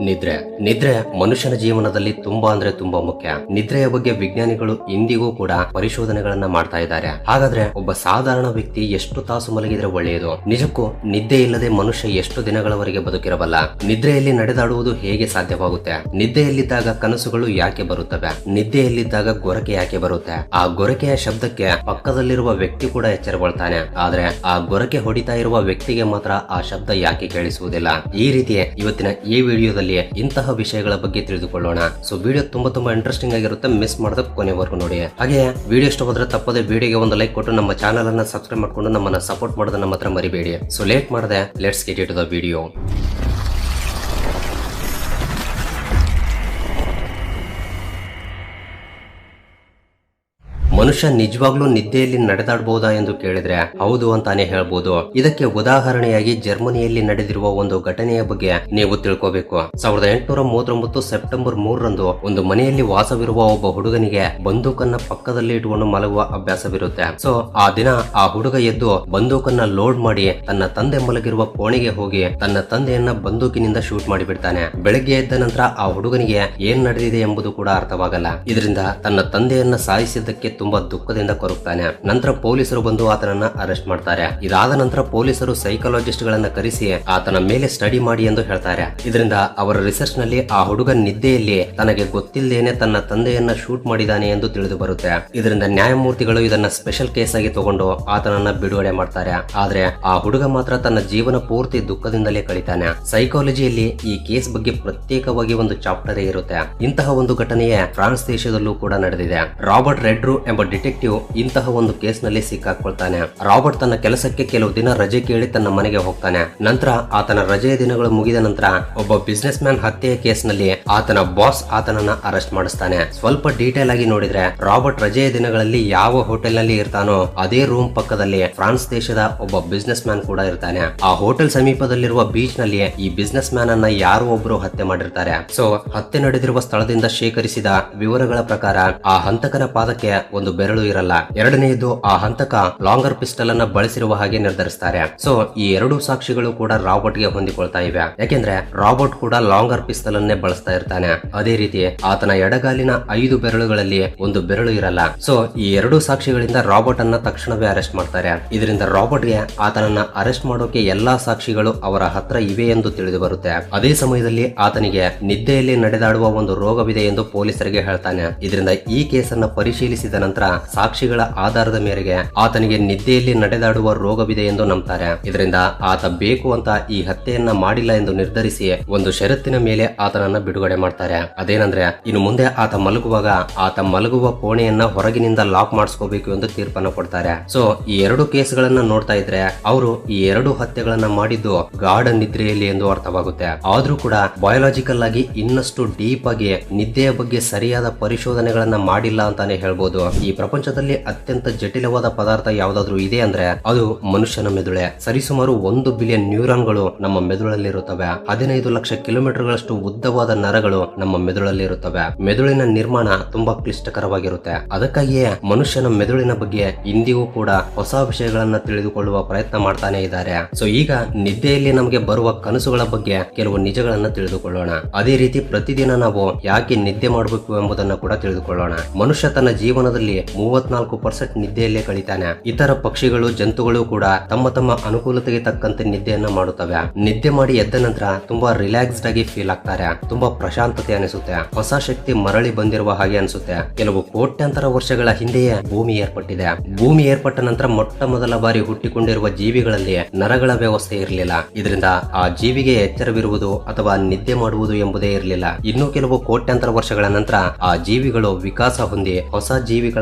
ನಿದ್ರೆ. ನಿದ್ರೆ ಮನುಷ್ಯನ ಜೀವನದಲ್ಲಿ ತುಂಬಾ ಅಂದ್ರೆ ತುಂಬಾ ಮುಖ್ಯ. ನಿದ್ರೆಯ ಬಗ್ಗೆ ವಿಜ್ಞಾನಿಗಳು ಇಂದಿಗೂ ಕೂಡ ಪರಿಶೋಧನೆಗಳನ್ನ ಮಾಡ್ತಾ ಇದ್ದಾರೆ. ಹಾಗಾದ್ರೆ ಒಬ್ಬ ಸಾಧಾರಣ ವ್ಯಕ್ತಿ ಎಷ್ಟು ತಾಸು ಮಲಗಿದ್ರೆ ಒಳ್ಳೆಯದು? ನಿಜಕ್ಕೂ ನಿದ್ದೆ ಇಲ್ಲದೆ ಮನುಷ್ಯ ಎಷ್ಟು ದಿನಗಳವರೆಗೆ ಬದುಕಿರಬಲ್ಲ? ನಿದ್ರೆಯಲ್ಲಿ ನಡೆದಾಡುವುದು ಹೇಗೆ ಸಾಧ್ಯವಾಗುತ್ತೆ? ನಿದ್ದೆಯಲ್ಲಿದ್ದಾಗ ಕನಸುಗಳು ಯಾಕೆ ಬರುತ್ತವೆ? ನಿದ್ದೆಯಲ್ಲಿದ್ದಾಗ ಗೊರಕೆ ಯಾಕೆ ಬರುತ್ತೆ? ಆ ಗೊರಕೆಯ ಶಬ್ದಕ್ಕೆ ಪಕ್ಕದಲ್ಲಿರುವ ವ್ಯಕ್ತಿ ಕೂಡ ಎಚ್ಚರಗೊಳ್ತಾನೆ ಆದ್ರೆ ಆ ಗೊರಕೆ ಹೊಡಿತಾ ಇರುವ ವ್ಯಕ್ತಿಗೆ ಮಾತ್ರ ಆ ಶಬ್ದ ಯಾಕೆ ಕೇಳಿಸುವುದಿಲ್ಲ? ಈ ರೀತಿ ಇವತ್ತಿನ ಈ ವಿಡಿಯೋದಲ್ಲಿ ಇಂತಹ ವಿಷಯಗಳ ಬಗ್ಗೆ ತಿಳಿದುಕೊಳ್ಳೋಣ. ಸೊ ವಿಡಿಯೋ ತುಂಬಾ ತುಂಬಾ ಇಂಟ್ರೆಸ್ಟಿಂಗ್ ಆಗಿರುತ್ತೆ. ಮಿಸ್ ಮಾಡದ ಕೊನೆವರೆಗೂ ನೋಡಿ. ಹಾಗೆ ವಿಡಿಯೋ ಇಷ್ಟವಾದ್ರೆ ತಪ್ಪದೆ ವಿಡಿಯೋಗೆ ಒಂದು ಲೈಕ್ ಕೊಟ್ಟು ನಮ್ಮ ಚಾನಲ್ ಅನ್ನ ಸಬ್ಸ್ಕ್ರೈಬ್ ಮಾಡ್ಕೊಂಡು ನಮ್ಮನ್ನ ಸಪೋರ್ಟ್ ಮಾಡೋದನ್ನ ಮಾತ್ರ ಮರಿಬೇಡಿ. ಸೊ ಲೇಟ್ ಮಾಡದೆ let's get it the video ಮನುಷ್ಯ ನಿಜವಾಗ್ಲೂ ನಿದ್ದೆಯಲ್ಲಿ ನಡೆದಾಡಬಹುದಾ ಎಂದು ಕೇಳಿದ್ರೆ ಹೌದು ಅಂತಾನೆ ಹೇಳ್ಬೋದು. ಇದಕ್ಕೆ ಉದಾಹರಣೆಯಾಗಿ ಜರ್ಮನಿಯಲ್ಲಿ ನಡೆದಿರುವ ಒಂದು ಘಟನೆಯ ಬಗ್ಗೆ ನೀವು ತಿಳ್ಕೋಬೇಕು. ಸಾವಿರದ ಎಂಟುನೂರ ಮೂವತ್ತೊಂಬತ್ತು ಸೆಪ್ಟೆಂಬರ್ ಮೂರರಂದು ಒಂದು ಮನೆಯಲ್ಲಿ ವಾಸವಿರುವ ಒಬ್ಬ ಹುಡುಗನಿಗೆ ಬಂದೂಕನ್ನ ಪಕ್ಕದಲ್ಲಿ ಇಟ್ಟುಕೊಂಡು ಮಲಗುವ ಅಭ್ಯಾಸವಿರುತ್ತೆ. ಸೊ, ಆ ದಿನ ಆ ಹುಡುಗ ಎದ್ದು ಬಂದೂಕನ್ನ ಲೋಡ್ ಮಾಡಿ ತನ್ನ ತಂದೆ ಮಲಗಿರುವ ಕೋಣೆಗೆ ಹೋಗಿ ತನ್ನ ತಂದೆಯನ್ನ ಬಂದೂಕಿನಿಂದ ಶೂಟ್ ಮಾಡಿಬಿಡ್ತಾನೆ. ಬೆಳಗ್ಗೆ ಎದ್ದ ನಂತರ ಆ ಹುಡುಗನಿಗೆ ಏನ್ ನಡೆದಿದೆ ಎಂಬುದು ಕೂಡ ಅರ್ಥವಾಗಲ್ಲ. ಇದರಿಂದ ತನ್ನ ತಂದೆಯನ್ನ ಸಾಯಿಸಿದ್ದಕ್ಕೆ ತುಂಬಾ ದುಃಖದಿಂದ ಕೊರಗ್ತಾನೆ. ನಂತರ ಪೊಲೀಸರು ಬಂದು ಆತನನ್ನ ಅರೆಸ್ಟ್ ಮಾಡ್ತಾರೆ. ಇದಾದ ನಂತರ ಪೊಲೀಸರು ಸೈಕಾಲಜಿಸ್ಟ್ ಗಳನ್ನ ಕರೆಸಿ ಆತನ ಮೇಲೆ ಸ್ಟಡಿ ಮಾಡಿ ಎಂದು ಹೇಳ್ತಾರೆ. ಇದರಿಂದ ಅವರ ರಿಸರ್ಚ್ನಲ್ಲಿ ಆ ಹುಡುಗ ನಿದ್ದೆಯಲ್ಲಿ ತನಗೆ ಗೊತ್ತಿಲ್ಲದೇನೆ ತನ್ನ ತಂದೆಯನ್ನ ಶೂಟ್ ಮಾಡಿದಾನೆ ಎಂದು ತಿಳಿದು ಬರುತ್ತೆ. ಇದರಿಂದ ನ್ಯಾಯಮೂರ್ತಿಗಳು ಇದನ್ನ ಸ್ಪೆಷಲ್ ಕೇಸ್ ಆಗಿ ತಗೊಂಡು ಆತನನ್ನ ಬಿಡುಗಡೆ ಮಾಡ್ತಾರೆ. ಆದ್ರೆ ಆ ಹುಡುಗ ಮಾತ್ರ ತನ್ನ ಜೀವನ ಪೂರ್ತಿ ದುಃಖದಿಂದಲೇ ಕಳಿತಾನೆ. ಸೈಕಾಲಜಿಯಲ್ಲಿ ಈ ಕೇಸ್ ಬಗ್ಗೆ ಪ್ರತ್ಯೇಕವಾಗಿ ಒಂದು ಚಾಪ್ಟರ್ ಇರುತ್ತೆ. ಇಂತಹ ಒಂದು ಘಟನೆಯೇ ಫ್ರಾನ್ಸ್ ದೇಶದಲ್ಲೂ ಕೂಡ ನಡೆದಿದೆ. ರಾಬರ್ಟ್ ರೆಡ್ರು ಎಂಬ ಡಿಟೆಕ್ಟಿವ್ ಇಂತಹ ಒಂದು ಕೇಸ್ನಲ್ಲಿ ಸಿಕ್ಕಾಕೊಳ್ತಾನೆ. ರಾಬರ್ಟ್ ತನ್ನ ಕೆಲಸಕ್ಕೆ ಕೆಲವು ದಿನ ರಜೆ ಕೇಳಿ ತನ್ನ ಮನೆಗೆ ಹೋಗ್ತಾನೆ. ನಂತರ ಆತನ ರಜೆಯ ದಿನಗಳು ಮುಗಿದ ನಂತರ ಒಬ್ಬ ಬಿಸ್ನೆಸ್ ಮ್ಯಾನ್ ಹತ್ಯೆಯ ಕೇಸ್ನಲ್ಲಿ ಆತನ ಬಾಸ್ ಆತನನ್ನ ಅರೆಸ್ಟ್ ಮಾಡಿಸ್ತಾನೆ. ಸ್ವಲ್ಪ ಡೀಟೇಲ್ ಆಗಿ ನೋಡಿದ್ರೆ ರಾಬರ್ಟ್ ರಜೆಯ ದಿನಗಳಲ್ಲಿ ಯಾವ ಹೋಟೆಲ್ನಲ್ಲಿ ಇರ್ತಾನೋ ಅದೇ ರೂಮ್ ಪಕ್ಕದಲ್ಲಿ ಫ್ರಾನ್ಸ್ ದೇಶದ ಒಬ್ಬ ಬಿಸ್ನೆಸ್ ಮ್ಯಾನ್ ಕೂಡ ಇರ್ತಾನೆ. ಆ ಹೋಟೆಲ್ ಸಮೀಪದಲ್ಲಿರುವ ಬೀಚ್ನಲ್ಲಿ ಈ ಬಿಸ್ನೆಸ್ ಮ್ಯಾನ್ ಅನ್ನ ಯಾರೋ ಒಬ್ರು ಹತ್ಯೆ ಮಾಡಿರ್ತಾರೆ. ಸೊ, ಹತ್ಯೆ ನಡೆದಿರುವ ಸ್ಥಳದಿಂದ ಶೇಖರಿಸಿದ ವಿವರಗಳ ಪ್ರಕಾರ ಆ ಹಂತಕನ ಪಾದಕ್ಕೆ ಒಂದು ಬೆರಳು ಇರಲ್ಲ. ಎರಡನೆಯದು ಆ ಹಂತಕ ಲಾಂಗರ್ ಪಿಸ್ಟಲ್ ಅನ್ನ ಬಳಸಿರುವ ಹಾಗೆ ನಿರ್ಧರಿಸ್ತಾರೆ. ಸೊ ಈ ಎರಡು ಸಾಕ್ಷಿಗಳು ಕೂಡ ರಾಬರ್ಟ್ಗೆ ಹೊಂದಿಕೊಳ್ತಾ ಇವೆ. ಯಾಕೆಂದ್ರೆ ರಾಬರ್ಟ್ ಕೂಡ ಲಾಂಗರ್ ಪಿಸ್ತಲ್ ಅನ್ನೇ ಬಳಸ್ತಾ ಇರ್ತಾನೆ. ಅದೇ ರೀತಿ ಆತನ ಎಡಗಾಲಿನ ಐದು ಬೆರಳುಗಳಲ್ಲಿ ಒಂದು ಬೆರಳು ಇರಲ್ಲ. ಸೊ ಈ ಎರಡು ಸಾಕ್ಷಿಗಳಿಂದ ರಾಬರ್ಟ್ ಅನ್ನ ತಕ್ಷಣವೇ ಅರೆಸ್ಟ್ ಮಾಡ್ತಾರೆ. ಇದರಿಂದ ರಾಬರ್ಟ್ಗೆ ಆತನನ್ನ ಅರೆಸ್ಟ್ ಮಾಡೋಕೆ ಎಲ್ಲಾ ಸಾಕ್ಷಿಗಳು ಅವರ ಹತ್ರ ಇವೆ ಎಂದು ತಿಳಿದು ಬರುತ್ತೆ. ಅದೇ ಸಮಯದಲ್ಲಿ ಆತನಿಗೆ ನಿದ್ದೆಯಲ್ಲಿ ನಡೆದಾಡುವ ಒಂದು ರೋಗವಿದೆ ಎಂದು ಪೊಲೀಸರಿಗೆ ಹೇಳ್ತಾನೆ. ಇದರಿಂದ ಈ ಕೇಸನ್ನ ಪರಿಶೀಲಿಸಿದ ನಂತರ ಸಾಕ್ಷಿಗಳ ಆಧಾರದ ಮೇರೆಗೆ ಆತನಿಗೆ ನಿದ್ದೆಯಲ್ಲಿ ನಡೆದಾಡುವ ರೋಗವಿದೆ ಎಂದು ನಂಬುತ್ತಾರೆ ಇದರಿಂದ ಆತ ಬೇಕು ಅಂತ ಈ ಹತ್ಯೆಯನ್ನ ಮಾಡಿಲ್ಲ ಎಂದು ನಿರ್ಧರಿಸಿ ಒಂದು ಷರತ್ತಿನ ಮೇಲೆ ಆತನನ್ನ ಬಿಡುಗಡೆ ಮಾಡ್ತಾರೆ. ಅದೇನಂದ್ರೆ, ಇನ್ನು ಮುಂದೆ ಆತ ಮಲಗುವಾಗ ಆತ ಮಲಗುವ ಕೋಣೆಯನ್ನ ಹೊರಗಿನಿಂದ ಲಾಕ್ ಮಾಡಿಸ್ಕೋಬೇಕು ಎಂದು ತೀರ್ಪನ್ನ ಕೊಡ್ತಾರೆ. ಸೊ, ಈ ಎರಡು ಕೇಸ್ಗಳನ್ನ ನೋಡ್ತಾ ಇದ್ರೆ ಅವರು ಈ ಎರಡು ಹತ್ಯೆಗಳನ್ನ ಮಾಡಿದ್ದು ಗಾಢ ನಿದ್ರೆಯಲ್ಲಿ ಎಂದು ಅರ್ಥವಾಗುತ್ತೆ. ಆದ್ರೂ ಕೂಡ ಬಯೋಲಾಜಿಕಲ್ ಆಗಿ ಇನ್ನಷ್ಟು ಡೀಪ್ ಆಗಿ ನಿದ್ದೆಯ ಬಗ್ಗೆ ಸರಿಯಾದ ಪರಿಶೋಧನೆಗಳನ್ನ ಮಾಡಿಲ್ಲ ಅಂತಾನೆ ಹೇಳ್ಬೋದು. ಪ್ರಪಂಚದಲ್ಲಿ ಅತ್ಯಂತ ಜಟಿಲವಾದ ಪದಾರ್ಥ ಯಾವ್ದಾದ್ರು ಇದೆ ಅಂದ್ರೆ ಅದು ಮನುಷ್ಯನ ಮೆದುಳೆ. ಸರಿಸುಮಾರು ಒಂದು ಬಿಲಿಯನ್ ನ್ಯೂರಾನ್ಗಳು ನಮ್ಮ ಮೆದುಳಲ್ಲಿ ಇರುತ್ತವೆ ಹದಿನೈದು ಲಕ್ಷ ಕಿಲೋಮೀಟರ್ ಗಳಷ್ಟು ಉದ್ದವಾದ ನರಗಳು ನಮ್ಮ ಮೆದುಳಲ್ಲಿ ಇರುತ್ತವೆ ಮೆದುಳಿನ ನಿರ್ಮಾಣ ತುಂಬಾ ಕ್ಲಿಷ್ಟಕರವಾಗಿರುತ್ತೆ. ಅದಕ್ಕಾಗಿಯೇ ಮನುಷ್ಯನ ಮೆದುಳಿನ ಬಗ್ಗೆ ಇಂದಿಗೂ ಕೂಡ ಹೊಸ ವಿಷಯಗಳನ್ನ ತಿಳಿದುಕೊಳ್ಳುವ ಪ್ರಯತ್ನ ಮಾಡ್ತಾನೆ ಇದ್ದಾರೆ. ಸೊ ಈಗ ನಿದ್ದೆಯಲ್ಲಿ ನಮಗೆ ಬರುವ ಕನಸುಗಳ ಬಗ್ಗೆ ಕೆಲವು ನಿಜಗಳನ್ನ ತಿಳಿದುಕೊಳ್ಳೋಣ. ಅದೇ ರೀತಿ ಪ್ರತಿದಿನ ನಾವು ಯಾಕೆ ನಿದ್ದೆ ಮಾಡಬೇಕು ಎಂಬುದನ್ನು ಕೂಡ ತಿಳಿದುಕೊಳ್ಳೋಣ. ಮನುಷ್ಯ ತನ್ನ ಜೀವನದಲ್ಲಿ ಮೂವತ್ನಾಲ್ಕು ಪರ್ಸೆಂಟ್ ನಿದ್ದೆಯಲ್ಲೇ ಕಳಿತಾನೆ. ಇತರ ಪಕ್ಷಿಗಳು, ಜಂತುಗಳು ಕೂಡ ತಮ್ಮ ತಮ್ಮ ಅನುಕೂಲತೆಗೆ ತಕ್ಕಂತೆ ನಿದ್ದೆಯನ್ನ ಮಾಡುತ್ತವೆ. ನಿದ್ದೆ ಮಾಡಿ ಎದ್ದ ನಂತರ ತುಂಬಾ ರಿಲ್ಯಾಕ್ಸ್ಡ್ ಆಗಿ ಫೀಲ್ ಆಗ್ತಾರೆ. ತುಂಬಾ ಪ್ರಶಾಂತತೆ ಅನಿಸುತ್ತೆ. ಹೊಸ ಶಕ್ತಿ ಮರಳಿ ಬಂದಿರುವ ಹಾಗೆ ಅನಿಸುತ್ತೆ. ಕೆಲವು ಕೋಟ್ಯಾಂತರ ವರ್ಷಗಳ ಹಿಂದೆಯೇ ಭೂಮಿ ಏರ್ಪಟ್ಟಿದೆ. ಭೂಮಿ ಏರ್ಪಟ್ಟ ನಂತರ ಮೊಟ್ಟ ಮೊದಲ ಬಾರಿ ಹುಟ್ಟಿಕೊಂಡಿರುವ ಜೀವಿಗಳಲ್ಲಿ ನರಗಳ ವ್ಯವಸ್ಥೆ ಇರಲಿಲ್ಲ. ಇದರಿಂದ ಆ ಜೀವಿಗೆ ಎಚ್ಚರವಿರುವುದು ಅಥವಾ ನಿದ್ದೆ ಮಾಡುವುದು ಎಂಬುದೇ ಇರಲಿಲ್ಲ. ಇನ್ನು ಕೆಲವು ಕೋಟ್ಯಾಂತರ ವರ್ಷಗಳ ನಂತರ ಆ ಜೀವಿಗಳು ವಿಕಾಸ ಹೊಂದಿ ಹೊಸ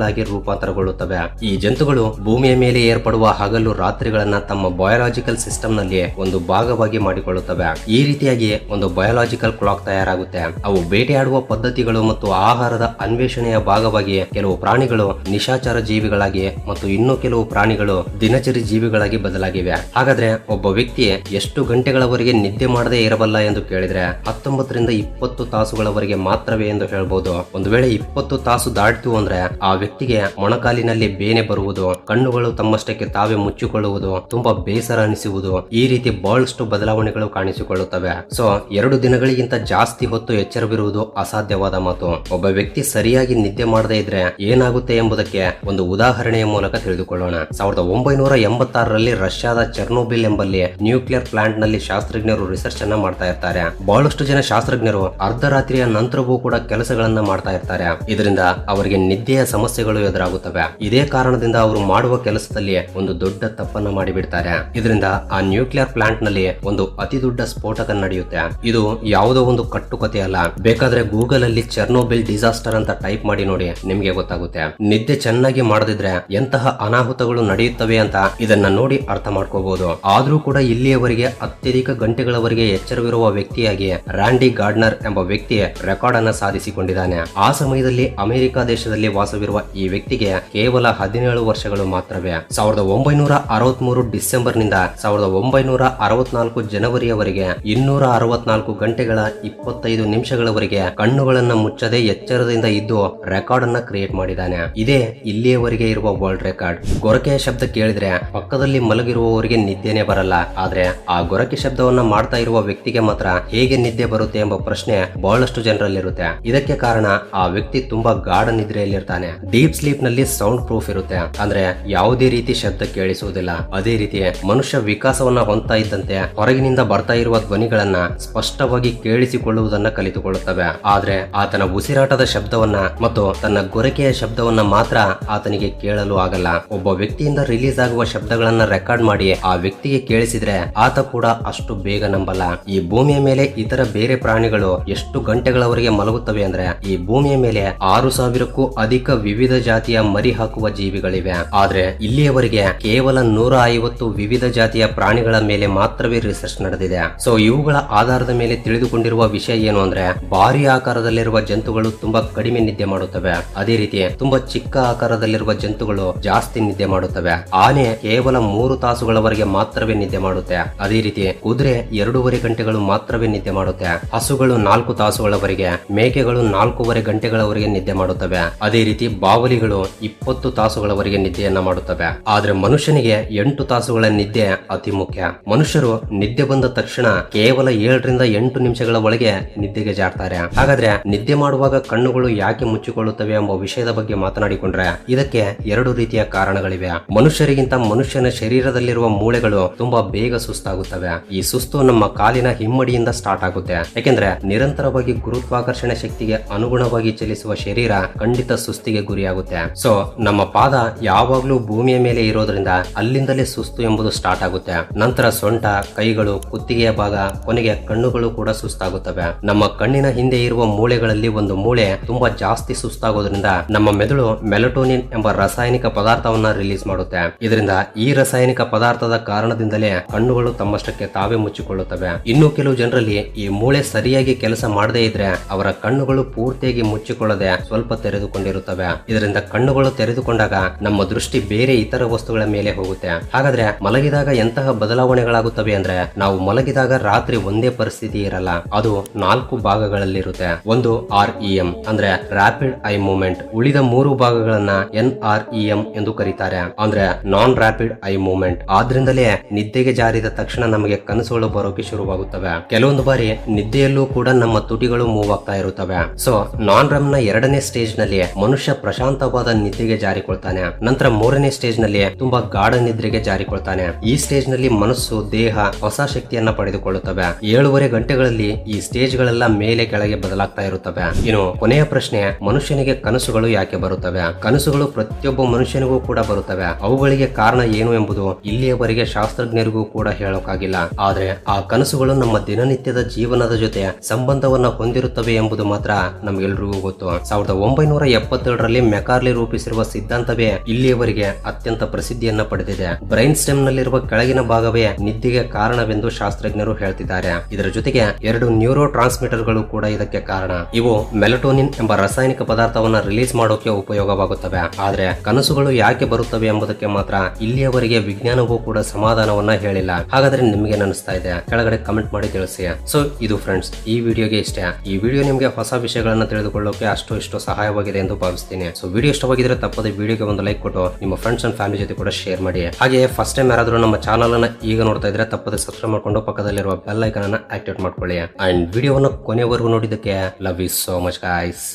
ಜೀವಿಗಳಾಗಿ ರೂಪಾಂತರಗೊಳ್ಳುತ್ತವೆ. ಈ ಜಂತುಗಳು ಭೂಮಿಯ ಮೇಲೆ ಏರ್ಪಡುವ ಹಗಲು ರಾತ್ರಿಗಳನ್ನ ತಮ್ಮ ಬಯೋಲಾಜಿಕಲ್ ಸಿಸ್ಟಮ್ನಲ್ಲಿ ಒಂದು ಭಾಗವಾಗಿ ಮಾಡಿಕೊಳ್ಳುತ್ತವೆ. ಈ ರೀತಿಯಾಗಿ ಒಂದು ಬಯೋಲಾಜಿಕಲ್ ಕ್ಲಾಕ್ ತಯಾರಾಗುತ್ತೆ. ಅವು ಬೇಟೆಯಾಡುವ ಪದ್ಧತಿಗಳು ಮತ್ತು ಆಹಾರದ ಅನ್ವೇಷಣೆಯ ಭಾಗವಾಗಿ ಕೆಲವು ಪ್ರಾಣಿಗಳು ನಿಶಾಚಾರ ಜೀವಿಗಳಾಗಿ ಮತ್ತು ಇನ್ನು ಕೆಲವು ಪ್ರಾಣಿಗಳು ದಿನಚರಿ ಜೀವಿಗಳಾಗಿ ಬದಲಾಗಿವೆ. ಹಾಗಾದ್ರೆ ಒಬ್ಬ ವ್ಯಕ್ತಿ ಎಷ್ಟು ಗಂಟೆಗಳವರೆಗೆ ನಿದ್ದೆ ಮಾಡದೇ ಇರಬಲ್ಲ ಎಂದು ಕೇಳಿದ್ರೆ ಹತ್ತೊಂಬತ್ತರಿಂದ ಇಪ್ಪತ್ತು ತಾಸುಗಳವರೆಗೆ ಮಾತ್ರವೇ ಎಂದು ಹೇಳಬಹುದು ಒಂದು ವೇಳೆ ಇಪ್ಪತ್ತು ತಾಸು ದಾಟಿತು ಅಂದ್ರೆ ಆ ವ್ಯಕ್ತಿ ವ್ಯಕ್ತಿಗೆ ಮೊಣಕಾಲಿನಲ್ಲಿ ಬೇನೆ ಬರುವುದು, ಕಣ್ಣುಗಳು ತಮ್ಮಷ್ಟಕ್ಕೆ ತಾವೇ ಮುಚ್ಚಿಕೊಳ್ಳುವುದು, ತುಂಬಾ ಬೇಸರ ಅನಿಸುವುದು, ಈ ರೀತಿ ಬಹಳಷ್ಟು ಬದಲಾವಣೆಗಳು ಕಾಣಿಸಿಕೊಳ್ಳುತ್ತವೆ. ಸೊ, ಎರಡು ದಿನಗಳಿಗಿಂತ ಜಾಸ್ತಿ ಹೊತ್ತು ಎಚ್ಚರವಿರುವುದು ಅಸಾಧ್ಯವಾದ ಮಾತು. ಒಬ್ಬ ವ್ಯಕ್ತಿ ಸರಿಯಾಗಿ ನಿದ್ದೆ ಮಾಡದೇ ಇದ್ರೆ ಏನಾಗುತ್ತೆ ಎಂಬುದಕ್ಕೆ ಒಂದು ಉದಾಹರಣೆಯ ಮೂಲಕ ತಿಳಿದುಕೊಳ್ಳೋಣ. ಸಾವಿರದ ಒಂಬೈನೂರ ಎಂಬತ್ತಾರರಲ್ಲಿ ರಷ್ಯಾದ ಚೆರ್ನೋಬಿಲ್ ಎಂಬಲ್ಲಿ ನ್ಯೂಕ್ಲಿಯರ್ ಪ್ಲಾಂಟ್ನಲ್ಲಿ ಶಾಸ್ತ್ರಜ್ಞರು ರಿಸರ್ಚ್ ಅನ್ನ ಮಾಡ್ತಾ ಇರ್ತಾರೆ. ಬಹಳಷ್ಟು ಜನ ಶಾಸ್ತ್ರಜ್ಞರು ಅರ್ಧರಾತ್ರಿಯ ನಂತರವೂ ಕೂಡ ಕೆಲಸಗಳನ್ನ ಮಾಡ್ತಾ ಇರ್ತಾರೆ. ಇದರಿಂದ ಅವರಿಗೆ ನಿದ್ದೆಯ ಸಮಸ್ಯೆಗಳು ಎದುರಾಗುತ್ತವೆ. ಇದೇ ಕಾರಣದಿಂದ ಅವರು ಮಾಡುವ ಕೆಲಸದಲ್ಲಿ ಒಂದು ದೊಡ್ಡ ತಪ್ಪನ್ನ ಮಾಡಿಬಿಡ್ತಾರೆ. ಇದರಿಂದ ಆ ನ್ಯೂಕ್ಲಿಯರ್ ಪ್ಲಾಂಟ್ನಲ್ಲಿ ಒಂದು ಅತಿ ದೊಡ್ಡ ಸ್ಫೋಟಕ ನಡೆಯುತ್ತೆ. ಇದು ಯಾವುದೋ ಒಂದು ಕಟ್ಟುಕತೆ ಅಲ್ಲ. ಬೇಕಾದ್ರೆ ಗೂಗಲ್ ಅಲ್ಲಿ ಚೆರ್ನೋಬಿಲ್ ಡಿಸಾಸ್ಟರ್ ಅಂತ ಟೈಪ್ ಮಾಡಿ ನೋಡಿ, ನಿಮ್ಗೆ ಗೊತ್ತಾಗುತ್ತೆ. ನಿದ್ದೆ ಚೆನ್ನಾಗಿ ಮಾಡದಿದ್ರೆ ಎಂತಹ ಅನಾಹುತಗಳು ನಡೆಯುತ್ತವೆ ಅಂತ ಇದನ್ನ ನೋಡಿ ಅರ್ಥ ಮಾಡ್ಕೋಬಹುದು ಆದ್ರೂ ಕೂಡ ಇಲ್ಲಿಯವರೆಗೆ ಅತ್ಯಧಿಕ ಗಂಟೆಗಳವರೆಗೆ ಎಚ್ಚರವಿರುವ ವ್ಯಕ್ತಿಯಾಗಿ ರ್ಯಾಂಡಿ ಗಾರ್ಡ್ನರ್ ಎಂಬ ವ್ಯಕ್ತಿ ರೆಕಾರ್ಡ್ ಅನ್ನ ಸಾಧಿಸಿಕೊಂಡಿದ್ದಾನೆ. ಆ ಸಮಯದಲ್ಲಿ ಅಮೆರಿಕ ದೇಶದಲ್ಲಿ ವಾಸವಿರುವ ಈ ವ್ಯಕ್ತಿಗೆ ಕೇವಲ ಹದಿನೇಳು ವರ್ಷಗಳು ಮಾತ್ರವೇ. ಸಾವಿರದ ಒಂಬೈನೂರ ಅರವತ್ಮೂರು ಡಿಸೆಂಬರ್ನಿಂದ ಸಾವಿರದ ಒಂಬೈನೂರ ಅರವತ್ನಾಲ್ಕು ಜನವರಿಯವರೆಗೆ ಇನ್ನೂರ ಅರವತ್ನಾಲ್ಕು ಗಂಟೆಗಳ ಇಪ್ಪತ್ತೈದು ನಿಮಿಷಗಳವರೆಗೆ ಕಣ್ಣುಗಳನ್ನ ಮುಚ್ಚದೆ ಎಚ್ಚರದಿಂದ ಇದ್ದು ರೆಕಾರ್ಡ್ ಅನ್ನ ಕ್ರಿಯೇಟ್ ಮಾಡಿದ್ದಾನೆ. ಇದೇ ಇಲ್ಲಿಯವರೆಗೆ ಇರುವ ವರ್ಲ್ಡ್ ರೆಕಾರ್ಡ್. ಗೊರಕೆಯ ಶಬ್ದ ಕೇಳಿದ್ರೆ ಪಕ್ಕದಲ್ಲಿ ಮಲಗಿರುವವರಿಗೆ ನಿದ್ದೆನೆ ಬರಲ್ಲ. ಆದ್ರೆ ಆ ಗೊರಕೆ ಶಬ್ದವನ್ನ ಮಾಡ್ತಾ ಇರುವ ವ್ಯಕ್ತಿಗೆ ಮಾತ್ರ ಹೇಗೆ ನಿದ್ದೆ ಬರುತ್ತೆ ಎಂಬ ಪ್ರಶ್ನೆ ಬಹಳಷ್ಟು ಜನರಲ್ಲಿರುತ್ತೆ. ಇದಕ್ಕೆ ಕಾರಣ ಆ ವ್ಯಕ್ತಿ ತುಂಬಾ ಗಾಢ ನಿದ್ರೆಯಲ್ಲಿರ್ತಾನೆ. ಡೀಪ್ ಸ್ಲೀಪ್ನಲ್ಲಿ ಸೌಂಡ್ ಪ್ರೂಫ್ ಇರುತ್ತೆ. ಅಂದ್ರೆ ಯಾವುದೇ ರೀತಿ ಶಬ್ದ ಕೇಳಿಸುವುದಿಲ್ಲ. ಅದೇ ರೀತಿ ಮನುಷ್ಯ ವಿಕಾಸವನ್ನ ಹೊಂದ್ತಾ ಇದ್ದಂತೆ ಹೊರಗಿನಿಂದ ಬರ್ತಾ ಇರುವ ಧ್ವನಿಗಳನ್ನ ಸ್ಪಷ್ಟವಾಗಿ ಕೇಳಿಸಿಕೊಳ್ಳುವುದನ್ನ ಕಲಿತುಕೊಳ್ಳುತ್ತವೆ. ಆದ್ರೆ ಆತನ ಉಸಿರಾಟದ ಶಬ್ದವನ್ನ ಮತ್ತು ತನ್ನ ಗೊರಕೆಯ ಶಬ್ದವನ್ನ ಮಾತ್ರ ಆತನಿಗೆ ಕೇಳಲು ಆಗಲ್ಲ. ಒಬ್ಬ ವ್ಯಕ್ತಿಯಿಂದ ರಿಲೀಸ್ ಆಗುವ ಶಬ್ದಗಳನ್ನ ರೆಕಾರ್ಡ್ ಮಾಡಿ ಆ ವ್ಯಕ್ತಿಗೆ ಕೇಳಿಸಿದ್ರೆ ಆತ ಕೂಡ ಅಷ್ಟು ಬೇಗ ನಂಬಲ್ಲ. ಈ ಭೂಮಿಯ ಮೇಲೆ ಇತರ ಬೇರೆ ಪ್ರಾಣಿಗಳು ಎಷ್ಟು ಗಂಟೆಗಳವರೆಗೆ ಮಲಗುತ್ತವೆ ಅಂದ್ರೆ ಈ ಭೂಮಿಯ ಮೇಲೆ ಆರು ಸಾವಿರಕ್ಕೂ ಅಧಿಕ ವಿವಿಧ ಜಾತಿಯ ಮರಿ ಹಾಕುವ ಜೀವಿಗಳಿವೆ. ಆದ್ರೆ ಇಲ್ಲಿಯವರೆಗೆ ಕೇವಲ ನೂರ ಐವತ್ತು ವಿವಿಧ ಜಾತಿಯ ಪ್ರಾಣಿಗಳ ಮೇಲೆ ಮಾತ್ರವೇ ರಿಸರ್ಚ್ ನಡೆದಿದೆ. ಸೊ ಇವುಗಳ ಆಧಾರದ ಮೇಲೆ ತಿಳಿದುಕೊಂಡಿರುವ ವಿಷಯ ಏನು ಅಂದ್ರೆ ಭಾರಿ ಆಕಾರದಲ್ಲಿರುವ ಜಂತುಗಳು ತುಂಬಾ ಕಡಿಮೆ ನಿದ್ದೆ ಮಾಡುತ್ತವೆ. ಅದೇ ರೀತಿ ತುಂಬಾ ಚಿಕ್ಕ ಆಕಾರದಲ್ಲಿರುವ ಜಂತುಗಳು ಜಾಸ್ತಿ ನಿದ್ದೆ ಮಾಡುತ್ತವೆ. ಆನೆ ಕೇವಲ ಮೂರು ತಾಸುಗಳವರೆಗೆ ಮಾತ್ರವೇ ನಿದ್ದೆ ಮಾಡುತ್ತೆ. ಅದೇ ರೀತಿ ಕುದುರೆ ಎರಡೂವರೆ ಗಂಟೆಗಳು ಮಾತ್ರವೇ ನಿದ್ದೆ ಮಾಡುತ್ತೆ. ಹಸುಗಳು ನಾಲ್ಕು ತಾಸುಗಳವರೆಗೆ, ಮೇಕೆಗಳು ನಾಲ್ಕೂವರೆ ಗಂಟೆಗಳವರೆಗೆ ನಿದ್ದೆ ಮಾಡುತ್ತವೆ. ಅದೇ ರೀತಿ ಬಾವಲಿಗಳು ಇಪ್ಪತ್ತು ತಾಸುಗಳವರೆಗೆ ನಿದ್ದೆಯನ್ನ ಮಾಡುತ್ತವೆ. ಆದ್ರೆ ಮನುಷ್ಯನಿಗೆ ಎಂಟು ತಾಸುಗಳ ನಿದ್ದೆ ಅತಿ ಮುಖ್ಯ. ಮನುಷ್ಯರು ನಿದ್ದೆ ಬಂದ ತಕ್ಷಣ ಕೇವಲ ಏಳರಿಂದ ಎಂಟು ನಿಮಿಷಗಳ ಒಳಗೆ ನಿದ್ದೆಗೆ ಜಾರ್ತಾರೆ. ಹಾಗಾದ್ರೆ ನಿದ್ದೆ ಮಾಡುವಾಗ ಕಣ್ಣುಗಳು ಯಾಕೆ ಮುಚ್ಚಿಕೊಳ್ಳುತ್ತವೆ ಎಂಬ ವಿಷಯದ ಬಗ್ಗೆ ಮಾತನಾಡಿಕೊಂಡ್ರೆ ಇದಕ್ಕೆ ಎರಡು ರೀತಿಯ ಕಾರಣಗಳಿವೆ. ಮನುಷ್ಯರಿಗಿಂತ ಮನುಷ್ಯನ ಶರೀರದಲ್ಲಿರುವ ಮೂಳೆಗಳು ತುಂಬಾ ಬೇಗ ಸುಸ್ತಾಗುತ್ತವೆ. ಈ ಸುಸ್ತು ನಮ್ಮ ಕಾಲಿನ ಹಿಮ್ಮಡಿಯಿಂದ ಸ್ಟಾರ್ಟ್ ಆಗುತ್ತೆ. ಯಾಕೆಂದ್ರೆ ನಿರಂತರವಾಗಿ ಗುರುತ್ವಾಕರ್ಷಣೆ ಶಕ್ತಿಗೆ ಅನುಗುಣವಾಗಿ ಚಲಿಸುವ ಶರೀರ ಖಂಡಿತ ಸುಸ್ತಿಗೆ ಗುರಿಯಾಗುತ್ತೆ ಸೊ ನಮ್ಮ ಪಾದ ಯಾವಾಗ್ಲೂ ಭೂಮಿಯ ಮೇಲೆ ಇರೋದ್ರಿಂದ ಅಲ್ಲಿಂದಲೇ ಸುಸ್ತು ಎಂಬುದು ಸ್ಟಾರ್ಟ್ ಆಗುತ್ತೆ. ನಂತರ ಸೊಂಟ, ಕೈಗಳು, ಕುತ್ತಿಗೆಯ ಭಾಗ, ಕೊನೆಗೆ ಕಣ್ಣುಗಳು ಕೂಡ ಸುಸ್ತಾಗುತ್ತವೆ. ನಮ್ಮ ಕಣ್ಣಿನ ಹಿಂದೆ ಇರುವ ಮೂಳೆಗಳಲ್ಲಿ ಒಂದು ಮೂಳೆ ತುಂಬಾ ಜಾಸ್ತಿ ಸುಸ್ತಾಗೋದ್ರಿಂದ ನಮ್ಮ ಮೆದುಳು ಮೆಲಟೋನಿನ್ ಎಂಬ ರಾಸಾಯನಿಕ ಪದಾರ್ಥವನ್ನ ರಿಲೀಸ್ ಮಾಡುತ್ತೆ. ಇದರಿಂದ ಈ ರಾಸಾಯನಿಕ ಪದಾರ್ಥದ ಕಾರಣದಿಂದಲೇ ಕಣ್ಣುಗಳು ತಮ್ಮಷ್ಟಕ್ಕೆ ತಾವೇ ಮುಚ್ಚಿಕೊಳ್ಳುತ್ತವೆ. ಇನ್ನು ಕೆಲವು ಜನರಲ್ಲಿ ಈ ಮೂಳೆ ಸರಿಯಾಗಿ ಕೆಲಸ ಮಾಡದೇ ಇದ್ರೆ ಅವರ ಕಣ್ಣುಗಳು ಪೂರ್ತಿಯಾಗಿ ಮುಚ್ಚಿಕೊಳ್ಳದೆ ಸ್ವಲ್ಪ ತೆರೆದುಕೊಂಡಿರುತ್ತವೆ. ಇದರಿಂದ ಕಣ್ಣುಗಳು ತೆರೆದುಕೊಂಡಾಗ ನಮ್ಮ ದೃಷ್ಟಿ ಬೇರೆ ಇತರ ವಸ್ತುಗಳ ಮೇಲೆ ಹೋಗುತ್ತೆ. ಹಾಗಾದ್ರೆ ಮಲಗಿದಾಗ ಎಂತಹ ಬದಲಾವಣೆಗಳಾಗುತ್ತವೆ ಅಂದ್ರೆ ನಾವು ಮಲಗಿದಾಗ ರಾತ್ರಿ ಒಂದೇ ಪರಿಸ್ಥಿತಿ ಇರಲ್ಲ, ಅದು ನಾಲ್ಕು ಭಾಗಗಳಲ್ಲಿರುತ್ತೆ. ಒಂದು ಆರ್ ಇ ಎಂ ಅಂದ್ರೆ ರಾಪಿಡ್ ಐ ಮೂವ್ಮೆಂಟ್ ಉಳಿದ ಮೂರು ಭಾಗಗಳನ್ನ ಎನ್ ಆರ್ ಇ ಎಂ ಎಂದು ಕರೀತಾರೆ. ಅಂದ್ರೆ ನಾನ್ ರಾಪಿಡ್ ಐ ಮೂವ್ಮೆಂಟ್ ಆದ್ರಿಂದಲೇ ನಿದ್ದೆಗೆ ಜಾರಿದ ತಕ್ಷಣ ನಮಗೆ ಕನಸುಗಳು ಬರೋಕೆ ಶುರುವಾಗುತ್ತವೆ. ಕೆಲವೊಂದು ಬಾರಿ ನಿದ್ದೆಯಲ್ಲೂ ಕೂಡ ನಮ್ಮ ತುಟಿಗಳು ಮೂವ್ ಆಗ್ತಾ ಇರುತ್ತವೆ. ಸೊ ನಾನ್ ರಮ್ನ ಎರಡನೇ ಸ್ಟೇಜ್ನಲ್ಲಿ ಮನುಷ್ಯ ಪ್ರಶಾಂತವಾದ ನಿದ್ರೆಗೆ ಜಾರಿಕೊಳ್ತಾನೆ. ನಂತರ ಮೂರನೇ ಸ್ಟೇಜ್ನಲ್ಲಿ ತುಂಬಾ ಗಾಢ ನಿದ್ರೆಗೆ ಜಾರಿಕೊಳ್ತಾನೆ. ಈ ಸ್ಟೇಜ್ನಲ್ಲಿ ಮನಸ್ಸು, ದೇಹ, ಹೊಸ ಶಕ್ತಿಯನ್ನ ಪಡೆದುಕೊಳ್ಳುತ್ತವೆ. ಏಳುವರೆ ಗಂಟೆಗಳಲ್ಲಿ ಈ ಸ್ಟೇಜ್ ಗಳೆಲ್ಲ ಮೇಲೆ ಕೆಳಗೆ ಬದಲಾಗ್ತಾ ಇರುತ್ತವೆ. ಇನ್ನು ಕೊನೆಯ ಪ್ರಶ್ನೆ, ಮನುಷ್ಯನಿಗೆ ಕನಸುಗಳು ಯಾಕೆ ಬರುತ್ತವೆ? ಕನಸುಗಳು ಪ್ರತಿಯೊಬ್ಬ ಮನುಷ್ಯನಿಗೂ ಕೂಡ ಬರುತ್ತವೆ. ಅವುಗಳಿಗೆ ಕಾರಣ ಏನು ಎಂಬುದು ಇಲ್ಲಿಯವರೆಗೆ ಶಾಸ್ತ್ರಜ್ಞರಿಗೂ ಕೂಡ ಹೇಳೋಕ್ಕಾಗಿಲ್ಲ ಆದ್ರೆ ಆ ಕನಸುಗಳು ನಮ್ಮ ದಿನನಿತ್ಯದ ಜೀವನದ ಜೊತೆ ಸಂಬಂಧವನ್ನ ಹೊಂದಿರುತ್ತವೆ ಎಂಬುದು ಮಾತ್ರ ನಮಗೆಲ್ಲರಿಗೂ ಗೊತ್ತು. ಸಾವಿರದ ಒಂಬೈನೂರ ಎಪ್ಪತ್ತೇಳರಲ್ಲಿ ಮೆಕಾರ್ಲಿ ರೂಪಿಸಿರುವ ಸಿದ್ಧಾಂತವೇ ಇಲ್ಲಿಯವರೆಗೆ ಅತ್ಯಂತ ಪ್ರಸಿದ್ಧಿಯನ್ನ ಪಡೆದಿದೆ. ಬ್ರೈನ್ ಸ್ಟೆಮ್ ನಲ್ಲಿರುವ ಕೆಳಗಿನ ಭಾಗವೇ ನಿದ್ದೆಗೆ ಕಾರಣವೆಂದು ಶಾಸ್ತ್ರಜ್ಞರು ಹೇಳ್ತಿದ್ದಾರೆ. ಇದರ ಜೊತೆಗೆ ಎರಡು ನ್ಯೂರೋ ಟ್ರಾನ್ಸ್ಮಿಟರ್ಗಳು ಕೂಡ ಇದಕ್ಕೆ ಕಾರಣ. ಇವು ಮೆಲಟೋನಿನ್ ಎಂಬ ರಾಸಾಯನಿಕ ಪದಾರ್ಥವನ್ನ ರಿಲೀಸ್ ಮಾಡೋಕೆ ಉಪಯೋಗವಾಗುತ್ತವೆ. ಆದ್ರೆ ಕನಸುಗಳು ಯಾಕೆ ಬರುತ್ತವೆ ಎಂಬುದಕ್ಕೆ ಮಾತ್ರ ಇಲ್ಲಿಯವರೆಗೆ ವಿಜ್ಞಾನವೂ ಕೂಡ ಸಮಾಧಾನವನ್ನ ಹೇಳಿಲ್ಲ. ಹಾಗಾದ್ರೆ ನಿಮಗೆ ಅನಿಸ್ತಾ ಇದೆ? ಕೆಳಗಡೆ ಕಮೆಂಟ್ ಮಾಡಿ ತಿಳಿಸಿ. ಸೊ, ಇದು ಫ್ರೆಂಡ್ಸ್, ಈ ವಿಡಿಯೋಗೆ ಇಷ್ಟ. ಈ ವಿಡಿಯೋ ನಿಮಗೆ ಹೊಸ ವಿಷಯಗಳನ್ನ ತಿಳಿದುಕೊಳ್ಳೋಕೆ ಅಷ್ಟು ಇಷ್ಟು ಸಹಾಯವಾಗಿದೆ ಎಂದು ಭಾವಿಸ್ತೀನಿ. ವಿಡಿಯೋ ಇಷ್ಟವಾಗಿದ್ರೆ ತಪ್ಪದೆ ವಿಡಿಯೋಗೆ ಒಂದು ಲೈಕ್ ಕೊಟ್ಟು ನಿಮ್ಮ ಫ್ರೆಂಡ್ಸ್ ಅಂಡ್ ಫ್ಯಾಮಿಲಿ ಜೊತೆ ಕೂಡ ಶೇರ್ ಮಾಡಿ. ಹಾಗೆ ಫಸ್ಟ್ ಟೈಮ್ ಯಾರಾದರೂ ನಮ್ಮ ಚಾನಲ್ ಅನ್ನ ಈಗ ನೋಡ್ತಾ ಇದ್ರೆ ತಪ್ಪದೆ ಸಬ್ಸ್ಕ್ರೈಬ್ ಮಾಡ್ಕೊಂಡು ಪಕ್ಕದಲ್ಲಿರುವ ಬೆಲ್ ಐಕನ್ ಅನ್ನ ಆಕ್ಟಿವೇಟ್ ಮಾಡ್ಕೊಳ್ಳಿ. ಅಂಡ್ ವಿಡಿಯೋವನ್ನು ಕೊನೆವರೆಗೂ ನೋಡಿದ್ದಕ್ಕೆ love you so much guys